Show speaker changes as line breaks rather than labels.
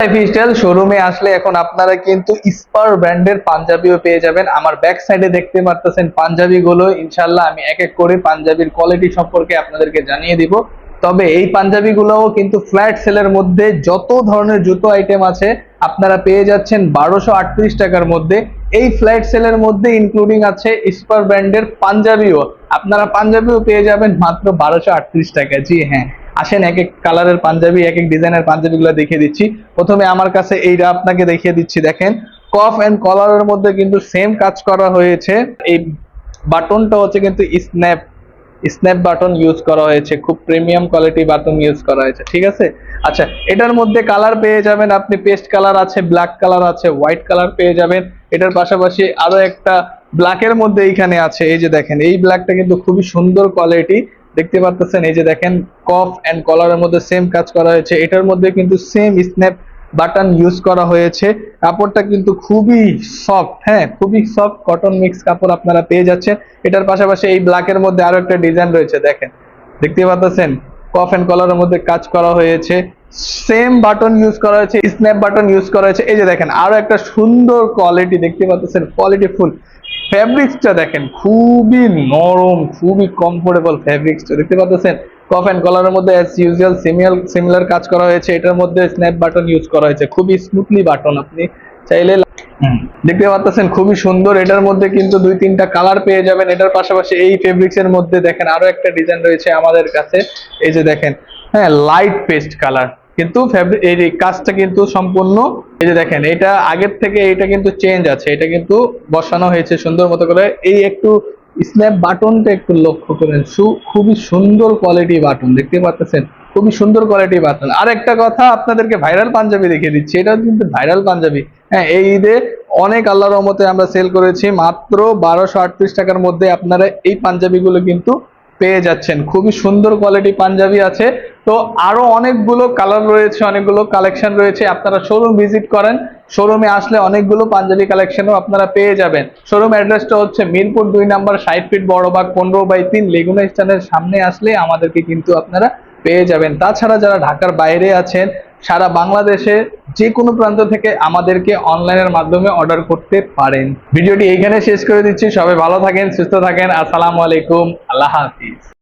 Lifestyle শোরুমে আসলে এখন আপনারা কিন্তু স্পার ব্র্যান্ডের পাঞ্জাবিও পেয়ে যাবেন। আমার ব্যাক সাইডে দেখতে পারতেছেন পাঞ্জাবি গুলো ইনশাল্লাহ আমি এক এক করে পাঞ্জাবির কোয়ালিটি সম্পর্কে আপনাদেরকে জানিয়ে দিব। তবে এই পাঞ্জাবি গুলোও কিন্তু ফ্ল্যাট সেলের মধ্যে যত ধরনের জুতো আইটেম আছে, আপনারা পেয়ে যাচ্ছেন বারোশো আটত্রিশ টাকার মধ্যে। এই ফ্ল্যাট সেলের মধ্যে ইনক্লুডিং আছে স্পার ব্র্যান্ডের পাঞ্জাবিও। আপনারা পাঞ্জাবিও পেয়ে যাবেন মাত্র বারোশো আটত্রিশ টাকা জি হ্যাঁ। আসেন, এক এক কালারের পাঞ্জাবি, এক এক ডিজাইনের পাঞ্জাবিগুলো দেখিয়ে দিচ্ছি। প্রথমে আমার কাছে এইটা আপনাকে দেখিয়ে দিচ্ছি, দেখেন। কফ এন্ড কলারের মধ্যে কিন্তু সেম কাজ করা হয়েছে। এই বাটনটা হচ্ছে কিন্তু স্ন্যাপ স্ন্যাপ বাটন ইউজ করা হয়েছে। খুব প্রিমিয়াম কোয়ালিটি বাটন ইউজ করা হয়েছে, ঠিক আছে? আচ্ছা এটার মধ্যে কালার পেয়ে যাবেন আপনি পেস্ট কালার আছে ব্ল্যাক কালার আছে হোয়াইট কালার পেয়ে যাবেন। এটার পাশাপাশি আরও একটা ব্ল্যাকের মধ্যে এইখানে আছে, এই যে দেখেন, এই ব্ল্যাকটা কিন্তু খুবই সুন্দর কোয়ালিটি দেখতে পাচ্ছেন এই যে দেখেন, কফ এন্ড কলারের মধ্যে সেম কাজ করা হয়েছে। এটার মধ্যে কিন্তু সেম স্ন্যাপ বাটন ইউজ করা হয়েছে। কাপড়টা কিন্তু খুবই সফট হ্যাঁ খুবই সফট কটন মিক্স কাপড় আপনারা পেয়ে যাচ্ছেন। এটার পাশাপাশি এই ব্ল্যাকের মধ্যে আরও একটা ডিজাইন রয়েছে, দেখেন। দেখতে পাচ্ছেন কফ এন্ড কলারের মধ্যে কাজ করা হয়েছে। সেম বাটন ইউজ করা হয়েছে স্ন্যাপ বাটন ইউজ করা হয়েছে। এই যে দেখেন, আরও একটা সুন্দর কোয়ালিটি দেখতে পাচ্ছেন কোয়ালিটি ফুল ফ্যাব্রিক্সটা দেখেন খুবই নরম খুবই কমফোর্টেবল ফ্যাব্রিক্সটা দেখতে পাচ্ছেন? কফ এন্ড কলারের মধ্যে অ্যাজ ইউজুয়াল সিমিয়াল সিমিলার কাজ করা হয়েছে। এটার মধ্যে স্ন্যাপ বাটন ইউজ করা হয়েছে। খুবই স্মুথলি বাটন আপনি চাইলে দেখতে পাচ্ছেন খুবই সুন্দর। এটার মধ্যে কিন্তু দুই তিনটা কালার পেয়ে যাবেন। এটার পাশাপাশি এই ফেব্রিক্স এর মধ্যে দেখেন আরও একটা ডিজাইন রয়েছে আমাদের কাছে। এই যে দেখেন হ্যাঁ লাইট পেস্ট কালার কিন্তু এই কাজটা কিন্তু সম্পূর্ণ, এই যে দেখেন, এটা আগের থেকে এটা কিন্তু চেঞ্জ আছে, এটা কিন্তু বসানো হয়েছে সুন্দর মতো করে। এই একটু স্ন্যাপ বাটনটা একটু লক্ষ্য করেন খুবই সুন্দর কোয়ালিটি বাটন, দেখতে পাচ্ছেন? খুবই সুন্দর কোয়ালিটি বাটন। আর একটা কথা আপনাদেরকে ভাইরাল পাঞ্জাবি দেখিয়ে দিচ্ছি এটা কিন্তু ভাইরাল পাঞ্জাবি। হ্যাঁ এই ঈদে অনেক আল্লাহর রহমতে আমরা সেল করেছি, মাত্র বারোশো টাকার মধ্যে আপনারা এই পাঞ্জাবিগুলো কিন্তু পেয়ে যাচ্ছেন। খুবই সুন্দর কোয়ালিটি পাঞ্জাবি আছে। তো আরও অনেকগুলো কালার রয়েছে, অনেকগুলো কালেকশন রয়েছে। আপনারা শোরুম ভিজিট করেন। শোরুমে আসলে অনেকগুলো পাঞ্জাবি কালেকশনও আপনারা পেয়ে যাবেন। শোরুম অ্যাড্রেসটা হচ্ছে মিরপুর দুই নাম্বার ষাট ফিট বড়বাগ পনেরো বাই তিন লেগুনা স্ট্যান্ডের সামনে আসলে আমাদেরকে কিন্তু আপনারা পেয়ে যাবেন। তাছাড়া যারা ঢাকার বাইরে আছেন সারা বাংলাদেশে যে কোনো প্রান্ত থেকে আমাদেরকে অনলাইনের মাধ্যমে অর্ডার করতে পারেন। ভিডিওটি এইখানে শেষ করে দিচ্ছি। সবাই ভালো থাকেন, সুস্থ থাকেন। আসসালামু আলাইকুম। আল্লাহ হাফিজ।